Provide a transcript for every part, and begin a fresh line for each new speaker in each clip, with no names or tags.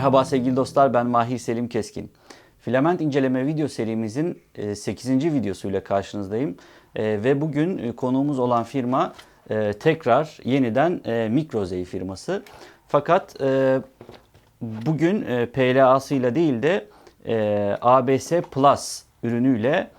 Merhaba sevgili dostlar ben Mahir Selim Keskin. Filament inceleme video serimizin 8. videosuyla karşınızdayım. E, Ve bugün e, konuğumuz olan firma e, tekrar yeniden e, Mikrozey firması. Fakat e, bugün e, PLA'sıyla değil de e, ABS Plus ürünüyle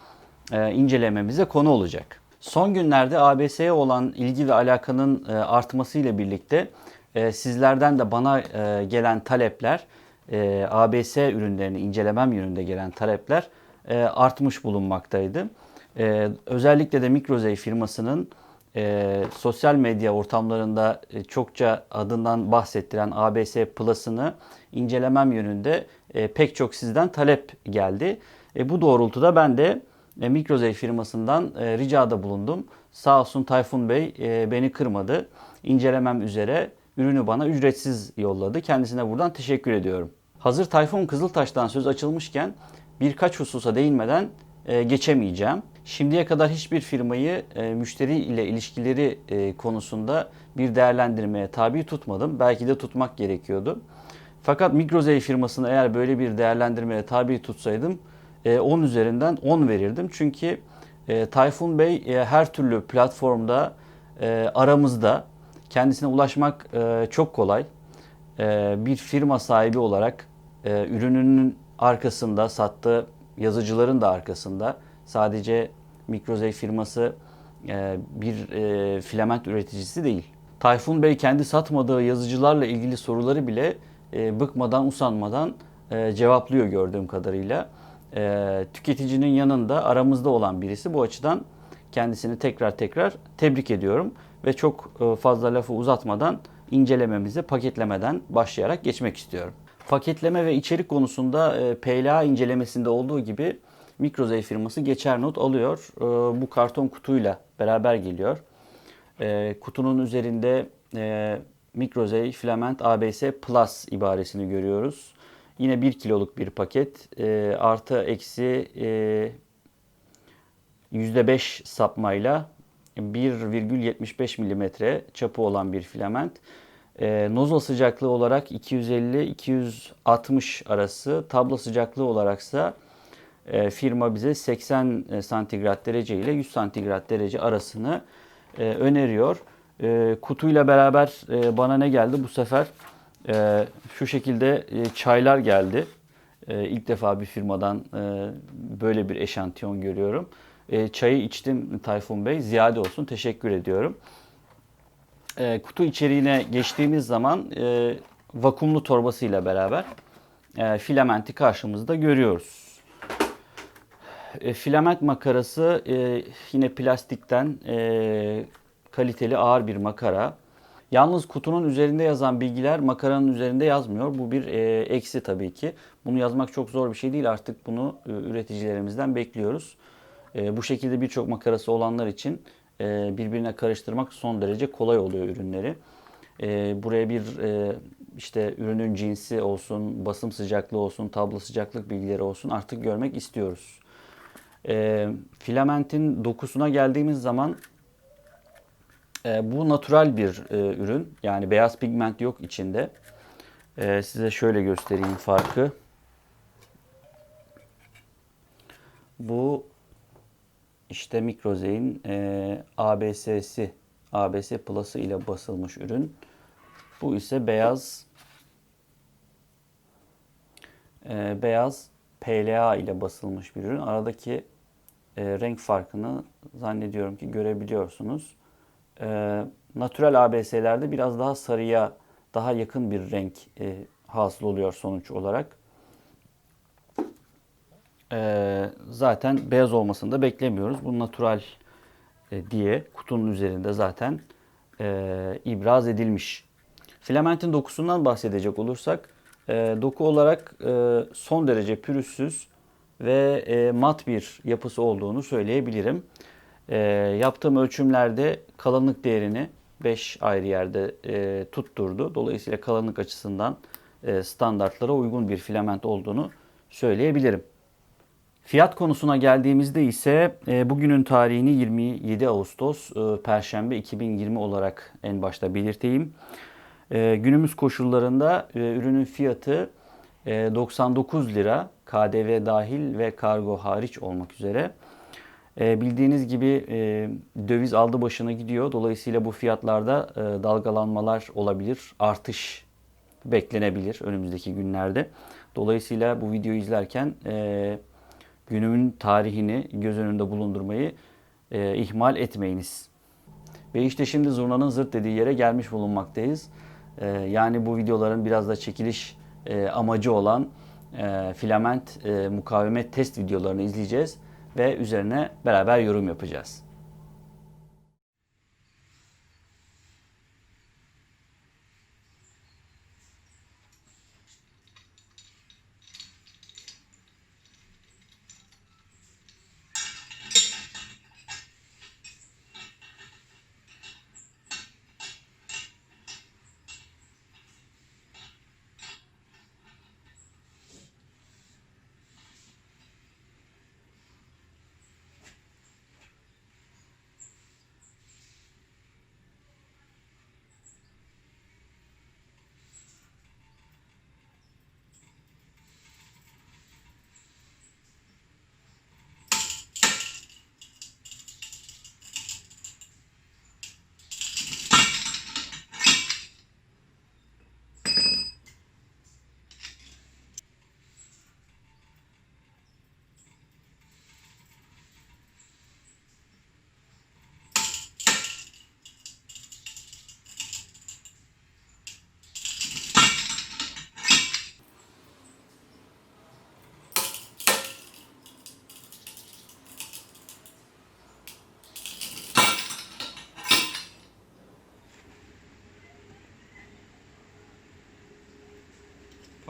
e, incelememize konu olacak. Son günlerde ABS'ye olan ilgi ve alakanın e, artmasıyla birlikte e, sizlerden de bana e, gelen talepler, e, ABS ürünlerini incelemem yönünde gelen talepler e, artmış bulunmaktaydı. E, özellikle de Mikrozey firmasının e, sosyal medya ortamlarında e, çokça adından bahsettiren ABS Plus'ını incelemem yönünde e, pek çok sizden talep geldi. E, bu doğrultuda ben de e, Mikrozey firmasından e, ricada bulundum. Sağ olsun Tayfun Bey e, beni kırmadı. İncelemem üzere ürünü bana ücretsiz yolladı. Kendisine buradan teşekkür ediyorum. Hazır Tayfun Kızıltaş'tan söz açılmışken birkaç hususa değinmeden e, geçemeyeceğim. Şimdiye kadar hiçbir firmayı e, müşteri ile ilişkileri e, konusunda bir değerlendirmeye tabi tutmadım. Belki de tutmak gerekiyordu. Fakat Mikrozey firmasını eğer böyle bir değerlendirmeye tabi tutsaydım e, 10 üzerinden 10 verirdim. Çünkü Tayfun Bey her türlü platformda aramızda kendisine ulaşmak e, çok kolay. E, bir firma sahibi olarak e, ürününün arkasında sattığı yazıcıların da arkasında sadece Mikrozey firması e, bir e, filament üreticisi değil. Tayfun Bey kendi satmadığı yazıcılarla ilgili soruları bile e, bıkmadan usanmadan e, cevaplıyor gördüğüm kadarıyla. E, tüketicinin yanında aramızda olan birisi bu açıdan kendisini tekrar tekrar tebrik ediyorum ve çok e, fazla lafı uzatmadan incelememize paketlemeden başlayarak geçmek istiyorum. Paketleme ve içerik konusunda e, PLA incelemesinde olduğu gibi Mikrozey firması geçer not alıyor. E, Bu karton kutuyla beraber geliyor. Kutunun üzerinde Mikrozey Filament ABS Plus ibaresini görüyoruz. Yine 1 kiloluk bir paket. Artı eksi e, %5 sapmayla 1,75 mm çapı olan bir filament. E, nozul sıcaklığı olarak 250-260 arası, tablo sıcaklığı olaraksa e, firma bize 80 santigrat derece ile 100 santigrat derece arasını e, öneriyor. E, kutuyla beraber e, bana ne geldi bu sefer? E, şu şekilde e, çaylar geldi. E, ilk defa bir firmadan e, böyle bir eşantiyon görüyorum. E, çayı içtim Tayfun Bey. Ziyade olsun. Teşekkür ediyorum. E, kutu içeriğine geçtiğimiz zaman e, vakumlu torbasıyla beraber e, filamenti karşımızda görüyoruz. E, filament makarası e, yine plastikten e, kaliteli ağır bir makara. Yalnız kutunun üzerinde yazan bilgiler makaranın üzerinde yazmıyor. Bu bir e, eksi tabii ki. Bunu yazmak çok zor bir şey değil. Artık bunu e, üreticilerimizden bekliyoruz. E, bu şekilde birçok makarası olanlar için e, birbirine karıştırmak son derece kolay oluyor ürünleri. E, buraya bir e, işte ürünün cinsi olsun, basım sıcaklığı olsun, tablo sıcaklık bilgileri olsun artık görmek istiyoruz. E, filamentin dokusuna geldiğimiz zaman e, bu natural bir e, ürün. Yani beyaz pigment yok içinde. E, size şöyle göstereyim farkı. Bu işte Mikrozey'in e, ABS'si, ABS Plus'ı ile basılmış ürün. Bu ise beyaz e, beyaz PLA ile basılmış bir ürün. Aradaki e, renk farkını zannediyorum ki görebiliyorsunuz. E, natural ABS'lerde biraz daha sarıya daha yakın bir renk e, hasıl oluyor sonuç olarak. E, zaten beyaz olmasını da beklemiyoruz. Bu natural e, diye kutunun üzerinde zaten e, ibraz edilmiş. Filamentin dokusundan bahsedecek olursak e, doku olarak e, son derece pürüzsüz ve e, mat bir yapısı olduğunu söyleyebilirim. E, yaptığım ölçümlerde kalınlık değerini 5 ayrı yerde e, tutturdu. Dolayısıyla kalınlık açısından e, standartlara uygun bir filament olduğunu söyleyebilirim. Fiyat konusuna geldiğimizde ise e, bugünün tarihini 27 Ağustos e, Perşembe 2020 olarak en başta belirteyim. E, günümüz koşullarında ürünün fiyatı e, 99 lira KDV dahil ve kargo hariç olmak üzere. Bildiğiniz gibi döviz aldı başına gidiyor. Dolayısıyla bu fiyatlarda dalgalanmalar olabilir, artış beklenebilir önümüzdeki günlerde. Dolayısıyla bu videoyu izlerken günümün tarihini göz önünde bulundurmayı e, ihmal etmeyiniz. Ve işte şimdi zurnanın zırt dediği yere gelmiş bulunmaktayız. E, yani bu videoların biraz da çekiliş e, amacı olan e, filament e, mukavemet test videolarını izleyeceğiz ve üzerine beraber yorum yapacağız.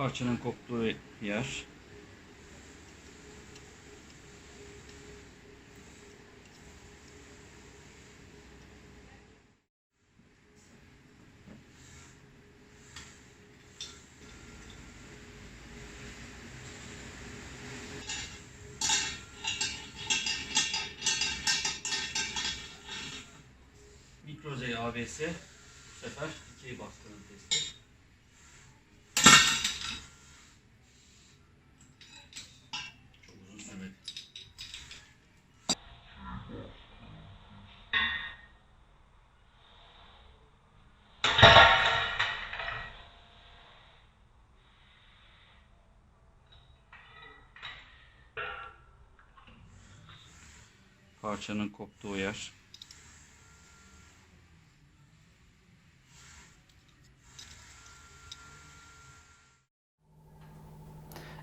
Parçanın koptuğu yer. Mikrozey ABS bu sefer dikey baskının testi. Çok uzun sürmedi. Parçanın koptuğu yer.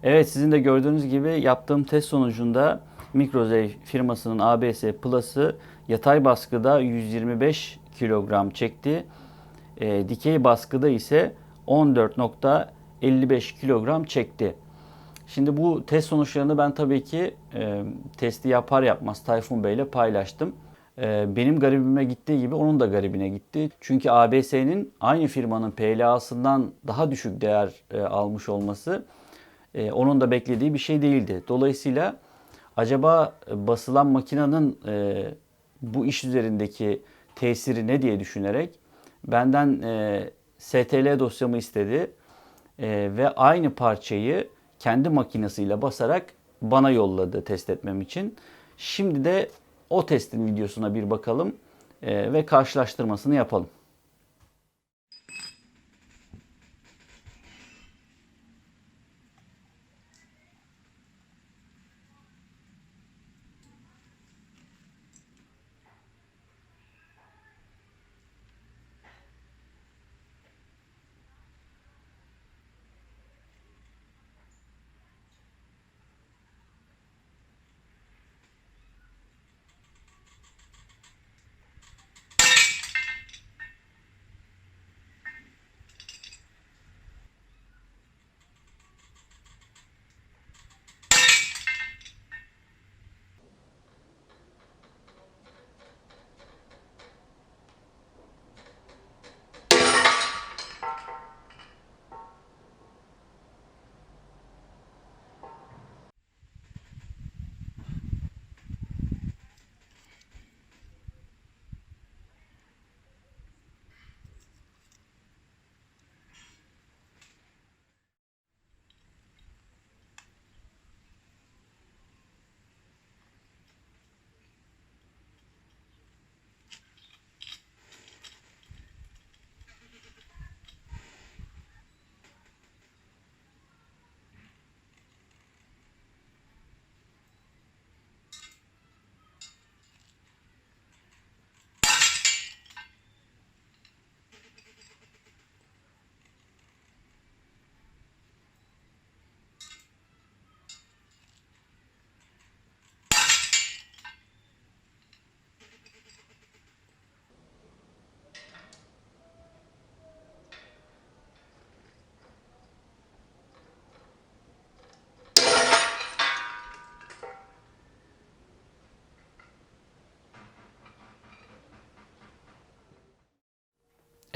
Evet sizin de gördüğünüz gibi yaptığım test sonucunda Microzey firmasının ABS Plus'ı yatay baskıda 125 kilogram çekti. E, dikey baskıda ise 14.55 kilogram çekti. Şimdi bu test sonuçlarını ben tabii ki e, testi yapar yapmaz Tayfun Bey ile paylaştım. E, benim garibime gittiği gibi onun da garibine gitti. Çünkü ABS'nin aynı firmanın PLA'sından daha düşük değer e, almış olması e, onun da beklediği bir şey değildi. Dolayısıyla acaba basılan makinenin e, bu iş üzerindeki tesiri ne diye düşünerek benden e, STL dosyamı istedi e, ve aynı parçayı kendi makinesiyle basarak bana yolladı test etmem için. Şimdi de o testin videosuna bir bakalım e, ve karşılaştırmasını yapalım.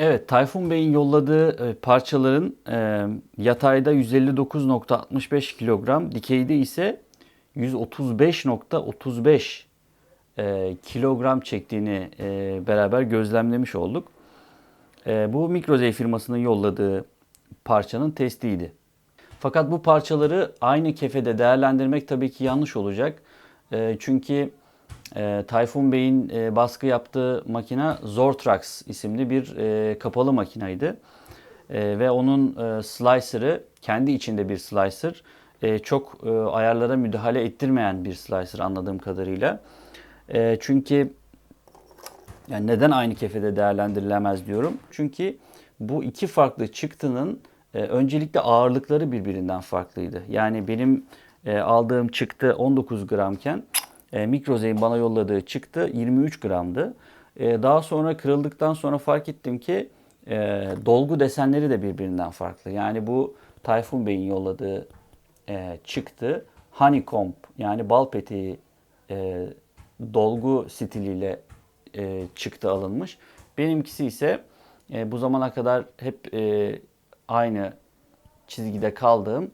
Evet, Tayfun Bey'in yolladığı e, parçaların e, yatayda 159.65 kilogram, dikeyde ise 135.35 e, kilogram çektiğini e, beraber gözlemlemiş olduk. E, bu Mikrozey firmasının yolladığı parçanın testiydi. Fakat bu parçaları aynı kefede değerlendirmek tabii ki yanlış olacak. E, çünkü e, Tayfun Bey'in e, baskı yaptığı makine Zortrax isimli bir e, kapalı makinaydı. E, ve onun e, slicer'ı kendi içinde bir slicer. E, çok e, ayarlara müdahale ettirmeyen bir slicer anladığım kadarıyla. E, çünkü yani neden aynı kefede değerlendirilemez diyorum. Çünkü bu iki farklı çıktının e, öncelikle ağırlıkları birbirinden farklıydı. Yani benim e, aldığım çıktı 19 gramken e, Mikrozey'in bana yolladığı çıktı 23 gramdı. E, daha sonra kırıldıktan sonra fark ettim ki e, dolgu desenleri de birbirinden farklı. Yani bu Tayfun Bey'in yolladığı e, çıktı honeycomb yani bal peteği e, dolgu stiliyle e, çıktı alınmış. Benimkisi ise e, bu zamana kadar hep e, aynı çizgide kaldığım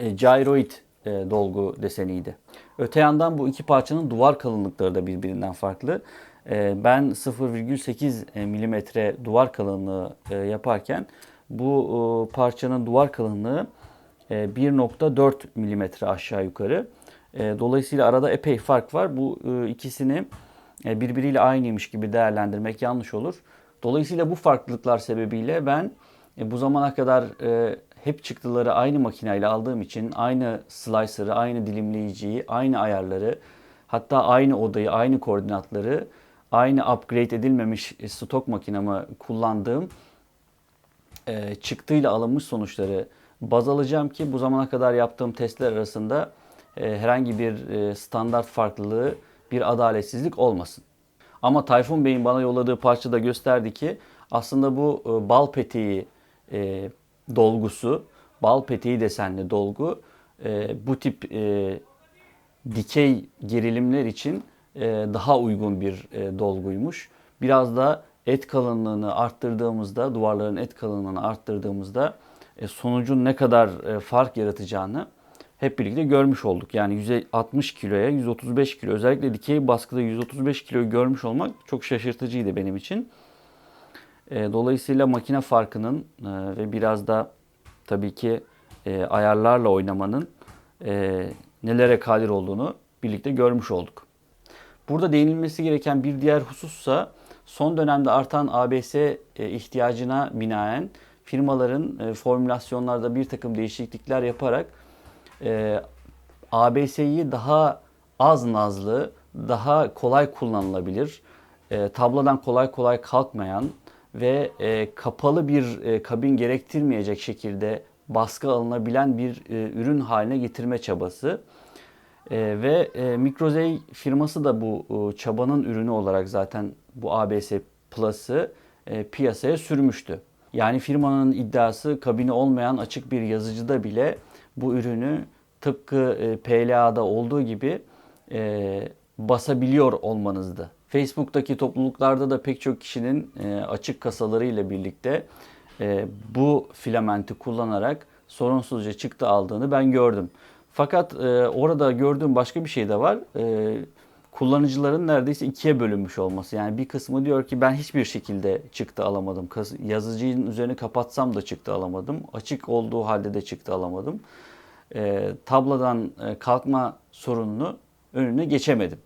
e, gyroid e, dolgu deseniydi. Öte yandan bu iki parçanın duvar kalınlıkları da birbirinden farklı. E, ben 0,8 milimetre duvar kalınlığı e, yaparken bu e, parçanın duvar kalınlığı e, 1.4 milimetre aşağı yukarı. E, dolayısıyla arada epey fark var. Bu e, ikisini e, birbiriyle aynıymış gibi değerlendirmek yanlış olur. Dolayısıyla bu farklılıklar sebebiyle ben e, bu zamana kadar e, hep çıktıları aynı makineyle aldığım için aynı slicer'ı, aynı dilimleyiciyi, aynı ayarları, hatta aynı odayı, aynı koordinatları, aynı upgrade edilmemiş stok makinamı kullandığım e, çıktıyla alınmış sonuçları baz alacağım ki bu zamana kadar yaptığım testler arasında e, herhangi bir e, standart farklılığı, bir adaletsizlik olmasın. Ama Tayfun Bey'in bana yolladığı parçada gösterdi ki aslında bu e, bal peteği e, dolgusu, bal peteği desenli dolgu e, bu tip e, dikey gerilimler için e, daha uygun bir e, dolguymuş. Biraz da et kalınlığını arttırdığımızda, duvarların et kalınlığını arttırdığımızda e, sonucun ne kadar e, fark yaratacağını hep birlikte görmüş olduk. Yani 160 kiloya 135 kilo özellikle dikey baskıda 135 kiloyu görmüş olmak çok şaşırtıcıydı benim için. E, dolayısıyla makine farkının e, ve biraz da tabii ki e, ayarlarla oynamanın nelere kadir olduğunu birlikte görmüş olduk. Burada değinilmesi gereken bir diğer husussa son dönemde artan ABS ihtiyacına binaen firmaların formülasyonlarda bir takım değişiklikler yaparak e, ABS'yi daha az nazlı, daha kolay kullanılabilir, e, tablodan kolay kolay kalkmayan ve e, kapalı bir e, kabin gerektirmeyecek şekilde baskı alınabilen bir e, ürün haline getirme çabası. E, ve e, Microzey firması da bu e, çabanın ürünü olarak zaten bu ABS Plus'ı e, piyasaya sürmüştü. Yani firmanın iddiası kabini olmayan açık bir yazıcıda bile bu ürünü tıpkı e, PLA'da olduğu gibi e, basabiliyor olmanızdı. Facebook'taki topluluklarda da pek çok kişinin e, açık kasaları ile birlikte e, bu filamenti kullanarak sorunsuzca çıktı aldığını ben gördüm. Fakat e, orada gördüğüm başka bir şey de var. Kullanıcıların neredeyse ikiye bölünmüş olması. Yani bir kısmı diyor ki ben hiçbir şekilde çıktı alamadım. Yazıcının üzerini kapatsam da çıktı alamadım. Açık olduğu halde de çıktı alamadım. E, tabladan kalkma sorununu önüne geçemedim.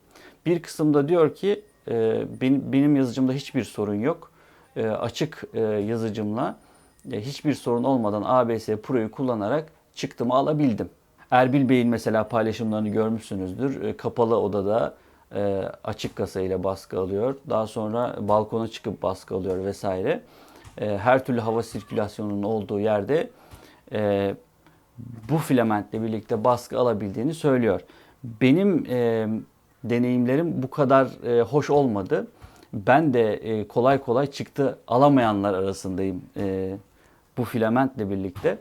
Bir kısım da diyor ki e, benim, benim yazıcımda hiçbir sorun yok. E, açık e, yazıcımla e, hiçbir sorun olmadan ABS Pro'yu kullanarak çıktımı alabildim. Erbil Bey'in mesela paylaşımlarını görmüşsünüzdür. E, kapalı odada e, açık kasayla baskı alıyor. Daha sonra balkona çıkıp baskı alıyor vesaire. E, her türlü hava sirkülasyonunun olduğu yerde e, bu filamentle birlikte baskı alabildiğini söylüyor. Benim e, deneyimlerim bu kadar e, hoş olmadı. Ben de e, kolay kolay çıktı alamayanlar arasındayım e, bu filamentle birlikte.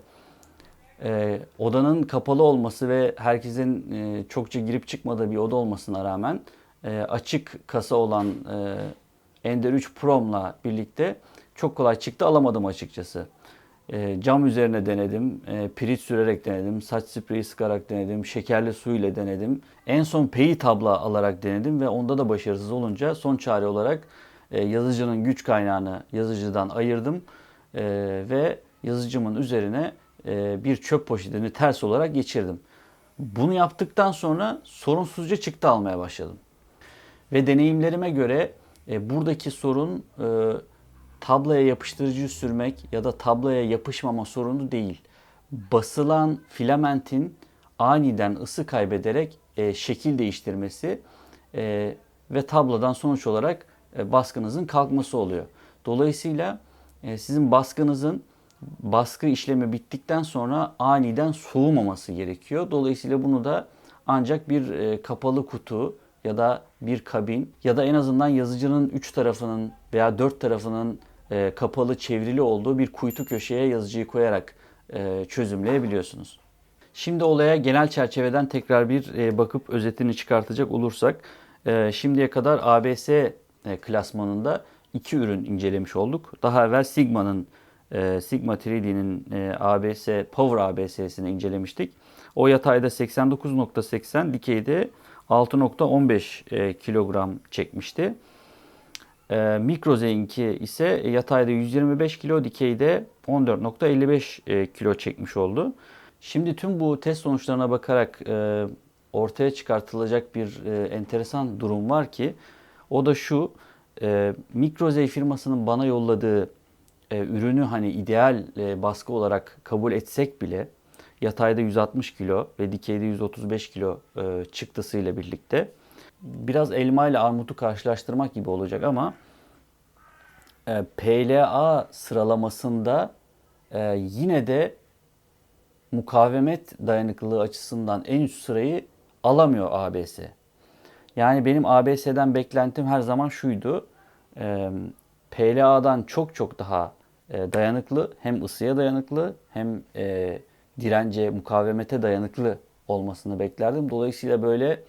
E, odanın kapalı olması ve herkesin e, çokça girip çıkmadığı bir oda olmasına rağmen e, açık kasa olan e, Ender 3 Pro'mla birlikte çok kolay çıktı alamadım açıkçası. E, cam üzerine denedim, e, pirinç sürerek denedim, saç spreyi sıkarak denedim, şekerli su ile denedim. En son peyi tabla alarak denedim ve onda da başarısız olunca son çare olarak e, yazıcının güç kaynağını yazıcıdan ayırdım e, ve yazıcımın üzerine e, bir çöp poşetini ters olarak geçirdim. Bunu yaptıktan sonra sorunsuzca çıktı almaya başladım. Ve deneyimlerime göre e, buradaki sorun e, tablaya yapıştırıcı sürmek ya da tablaya yapışmama sorunu değil. Basılan filamentin aniden ısı kaybederek e, şekil değiştirmesi e, ve tablodan sonuç olarak e, baskınızın kalkması oluyor. Dolayısıyla e, sizin baskınızın baskı işlemi bittikten sonra aniden soğumaması gerekiyor. Dolayısıyla bunu da ancak bir e, kapalı kutu ya da bir kabin ya da en azından yazıcının 3 tarafının veya 4 tarafının e, kapalı çevrili olduğu bir kuytu köşeye yazıcıyı koyarak e, çözümleyebiliyorsunuz. Şimdi olaya genel çerçeveden tekrar bir e, bakıp özetini çıkartacak olursak e, şimdiye kadar ABS e, klasmanında iki ürün incelemiş olduk. Daha evvel Sigma'nın e, Sigma 3D'nin e, ABS Power ABS'sini incelemiştik. O yatayda 89.80, dikeyde 6.15 e, kilogram çekmişti. E, Micro Z2 ise yatayda 125 kilo, dikeyde 14.55 e, kilo çekmiş oldu. Şimdi tüm bu test sonuçlarına bakarak e, ortaya çıkartılacak bir e, enteresan durum var ki o da şu e, Micro Z firmasının bana yolladığı e, ürünü hani ideal e, baskı olarak kabul etsek bile yatayda 160 kilo ve dikeyde 135 kilo e, çıktısıyla birlikte biraz elma ile armutu karşılaştırmak gibi olacak ama e, PLA sıralamasında e, yine de mukavemet dayanıklılığı açısından en üst sırayı alamıyor ABS. Yani benim ABS'den beklentim her zaman şuydu. E, PLA'dan çok çok daha e, dayanıklı, hem ısıya dayanıklı hem e, dirence, mukavemete dayanıklı olmasını beklerdim. Dolayısıyla böyle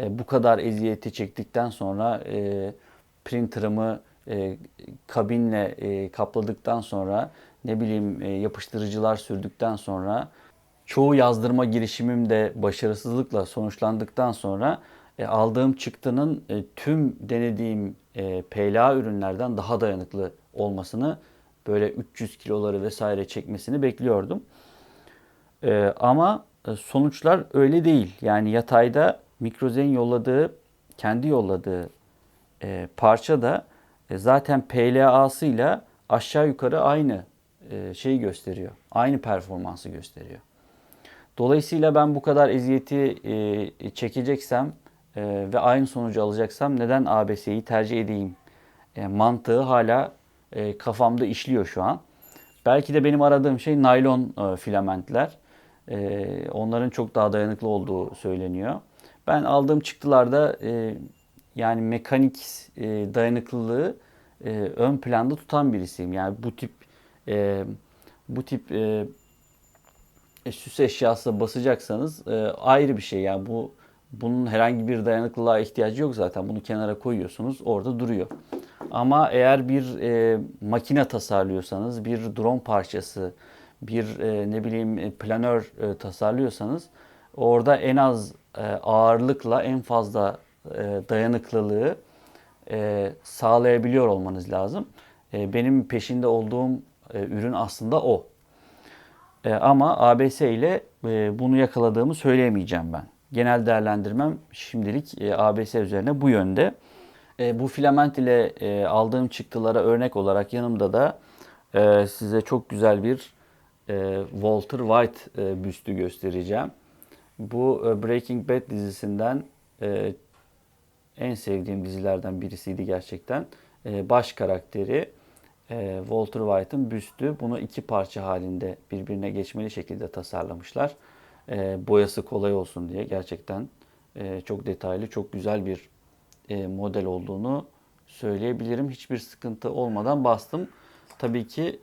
e, bu kadar eziyeti çektikten sonra e, printer'ımı e, kabinle e, kapladıktan sonra ne bileyim e, yapıştırıcılar sürdükten sonra çoğu yazdırma girişimim de başarısızlıkla sonuçlandıktan sonra e, aldığım çıktının e, tüm denediğim e, PLA ürünlerden daha dayanıklı olmasını böyle 300 kiloları vesaire çekmesini bekliyordum. E, ama e, sonuçlar öyle değil. Yani yatayda Mikrozen yolladığı, kendi yolladığı e, parça da e, zaten PLA'sıyla aşağı yukarı aynı e, şeyi gösteriyor. Aynı performansı gösteriyor. Dolayısıyla ben bu kadar eziyeti e, çekeceksem e, ve aynı sonucu alacaksam neden ABS'yi tercih edeyim? E, mantığı hala e, kafamda işliyor şu an. Belki de benim aradığım şey naylon e, filamentler. E, onların çok daha dayanıklı olduğu söyleniyor. Ben aldığım çıktılarda e, yani mekanik e, dayanıklılığı e, ön planda tutan birisiyim. Yani bu tip e, bu tip e, e, süs eşyası basacaksanız e, ayrı bir şey. Yani bu bunun herhangi bir dayanıklılığa ihtiyacı yok zaten. Bunu kenara koyuyorsunuz, orada duruyor. Ama eğer bir e, makine tasarlıyorsanız, bir drone parçası, bir e, ne bileyim e, planör e, tasarlıyorsanız orada en az e, ağırlıkla en fazla e, dayanıklılığı e, sağlayabiliyor olmanız lazım. Benim peşinde olduğum ürün aslında o. Ama ABS ile bunu yakaladığımı söyleyemeyeceğim ben. Genel değerlendirmem şimdilik ABS üzerine bu yönde. Bu filament ile aldığım çıktılara örnek olarak yanımda da size çok güzel bir e, Walter White büstü göstereceğim. Bu e, Breaking Bad dizisinden e, en sevdiğim dizilerden birisiydi gerçekten. E, baş karakteri Walter White'ın büstü. Bunu iki parça halinde birbirine geçmeli şekilde tasarlamışlar. Boyası kolay olsun diye gerçekten çok detaylı, çok güzel bir model olduğunu söyleyebilirim. Hiçbir sıkıntı olmadan bastım. Tabii ki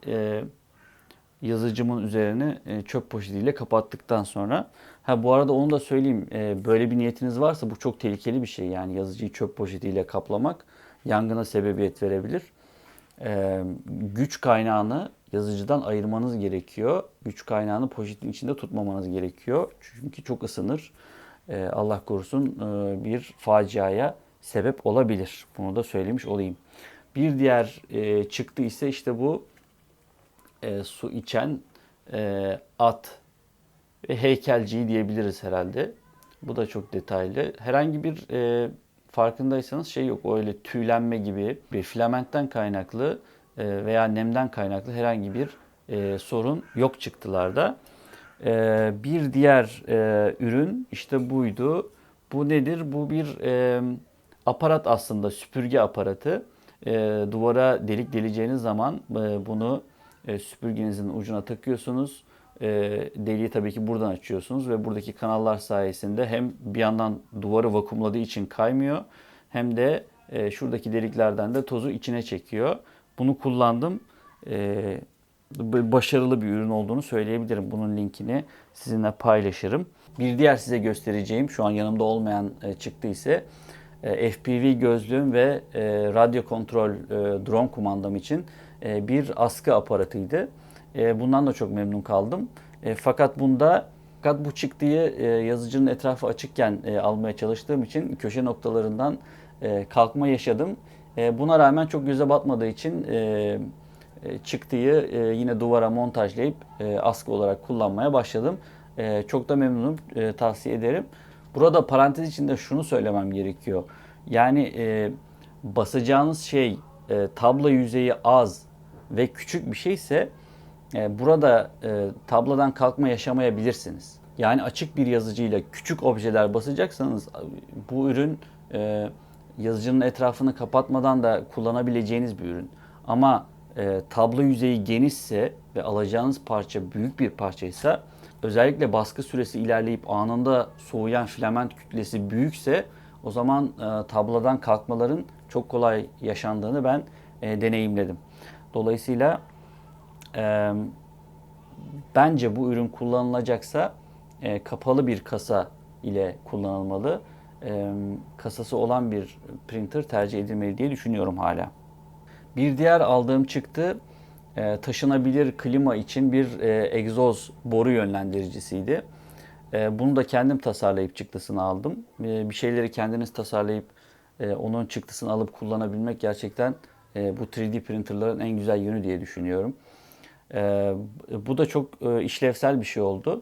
yazıcımın üzerini e, çöp poşetiyle kapattıktan sonra. Ha bu arada onu da söyleyeyim. E, böyle bir niyetiniz varsa bu çok tehlikeli bir şey. Yani yazıcıyı çöp poşetiyle kaplamak yangına sebebiyet verebilir. e, güç kaynağını yazıcıdan ayırmanız gerekiyor. Güç kaynağını poşetin içinde tutmamanız gerekiyor. Çünkü çok ısınır. Allah korusun bir faciaya sebep olabilir. Bunu da söylemiş olayım. Bir diğer çıktı ise işte bu e, su içen e, at ve heykelciyi diyebiliriz herhalde. Bu da çok detaylı. Herhangi bir e, farkındaysanız şey yok. Öyle tüylenme gibi bir filamentten kaynaklı e, veya nemden kaynaklı herhangi bir e, sorun yok çıktılarda. E, bir diğer e, ürün işte buydu. Bu nedir? Bu bir e, aparat aslında süpürge aparatı. E, duvara delik deleceğiniz zaman e, bunu e, süpürgenizin ucuna takıyorsunuz. E, deliği tabii ki buradan açıyorsunuz ve buradaki kanallar sayesinde hem bir yandan duvarı vakumladığı için kaymıyor hem de e, şuradaki deliklerden de tozu içine çekiyor. Bunu kullandım. E, başarılı bir ürün olduğunu söyleyebilirim. Bunun linkini sizinle paylaşırım. Bir diğer size göstereceğim şu an yanımda olmayan e, çıktı ise e, FPV gözlüğüm ve e, radyo kontrol e, drone kumandam için bir askı aparatıydı. E, bundan da çok memnun kaldım. E, fakat bunda fakat bu çıktıyı e, yazıcının etrafı açıkken e, almaya çalıştığım için köşe noktalarından e, kalkma yaşadım. E, buna rağmen çok göze batmadığı için e, e, çıktıyı e, yine duvara montajlayıp e, askı olarak kullanmaya başladım. E, çok da memnunum, e, tavsiye ederim. Burada parantez içinde şunu söylemem gerekiyor. Yani e, basacağınız şey e, tablo yüzeyi az ve küçük bir şeyse e, burada e, tablodan kalkma yaşamayabilirsiniz. Yani açık bir yazıcıyla küçük objeler basacaksanız bu ürün e, yazıcının etrafını kapatmadan da kullanabileceğiniz bir ürün. Ama e, tablo yüzeyi genişse ve alacağınız parça büyük bir parçaysa özellikle baskı süresi ilerleyip anında soğuyan filament kütlesi büyükse o zaman e, tablodan kalkmaların çok kolay yaşandığını ben e, deneyimledim. Dolayısıyla e, bence bu ürün kullanılacaksa e, kapalı bir kasa ile kullanılmalı. E, kasası olan bir printer tercih edilmeli diye düşünüyorum hala. Bir diğer aldığım çıktı e, taşınabilir klima için bir e, egzoz boru yönlendiricisiydi. E, bunu da kendim tasarlayıp çıktısını aldım. E, bir şeyleri kendiniz tasarlayıp e, onun çıktısını alıp kullanabilmek gerçekten e, bu 3D printerların en güzel yönü diye düşünüyorum. E, bu da çok e, işlevsel bir şey oldu.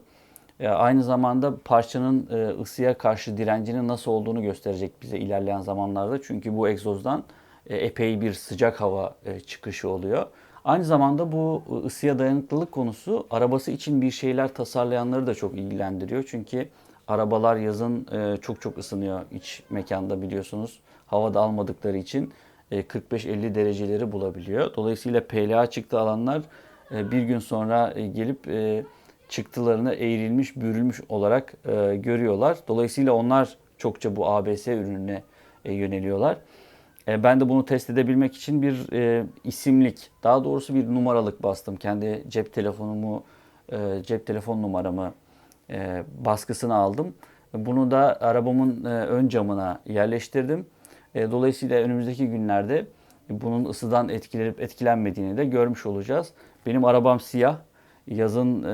E, aynı zamanda parçanın e, ısıya karşı direncinin nasıl olduğunu gösterecek bize ilerleyen zamanlarda. Çünkü bu egzozdan e, epey bir sıcak hava e, çıkışı oluyor. Aynı zamanda bu ısıya dayanıklılık konusu arabası için bir şeyler tasarlayanları da çok ilgilendiriyor. Çünkü arabalar yazın e, çok çok ısınıyor iç mekanda biliyorsunuz. Havada almadıkları için 45-50 dereceleri bulabiliyor. Dolayısıyla PLA çıktı alanlar bir gün sonra gelip çıktılarını eğrilmiş, bürülmüş olarak görüyorlar. Dolayısıyla onlar çokça bu ABS ürününe yöneliyorlar. E, ben de bunu test edebilmek için bir e, isimlik, daha doğrusu bir numaralık bastım. Kendi cep telefonumu, e, cep telefon numaramı e, baskısını aldım. Bunu da arabamın e, ön camına yerleştirdim. E, dolayısıyla önümüzdeki günlerde bunun ısıdan etkilenip etkilenmediğini de görmüş olacağız. Benim arabam siyah. Yazın e,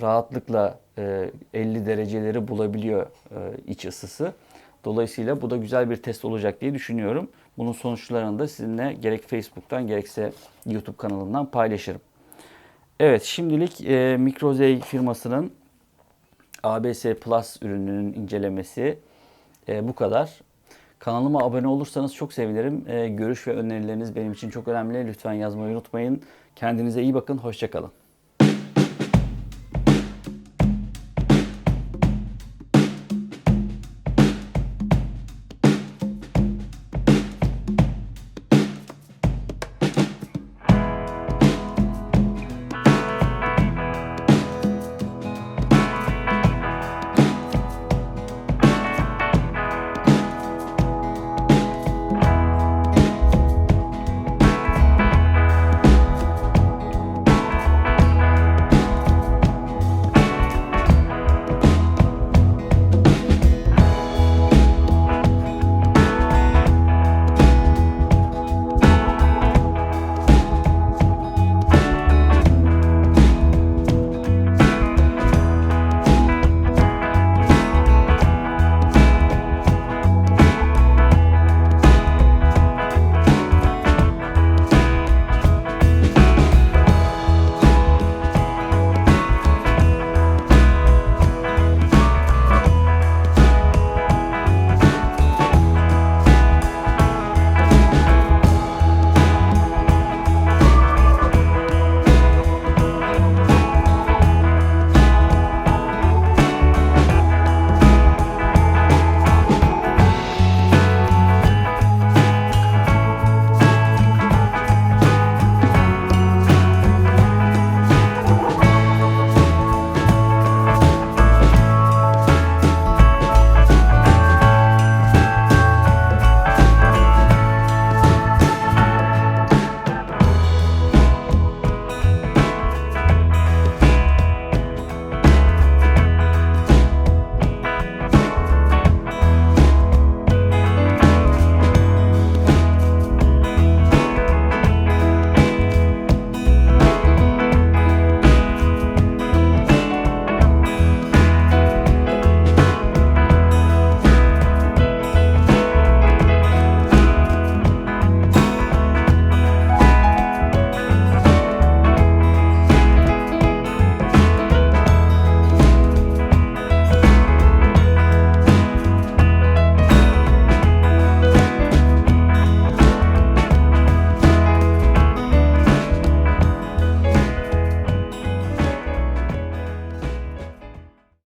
rahatlıkla e, 50 dereceleri bulabiliyor e, iç ısısı. Dolayısıyla bu da güzel bir test olacak diye düşünüyorum. Bunun sonuçlarını da sizinle gerek Facebook'tan gerekse YouTube kanalımdan paylaşırım. Evet şimdilik e, Microzey firmasının ABS Plus ürününün incelemesi e, bu kadar. Kanalıma abone olursanız çok sevinirim. E, görüş ve önerileriniz benim için çok önemli. Lütfen yazmayı unutmayın. Kendinize iyi bakın. Hoşçakalın.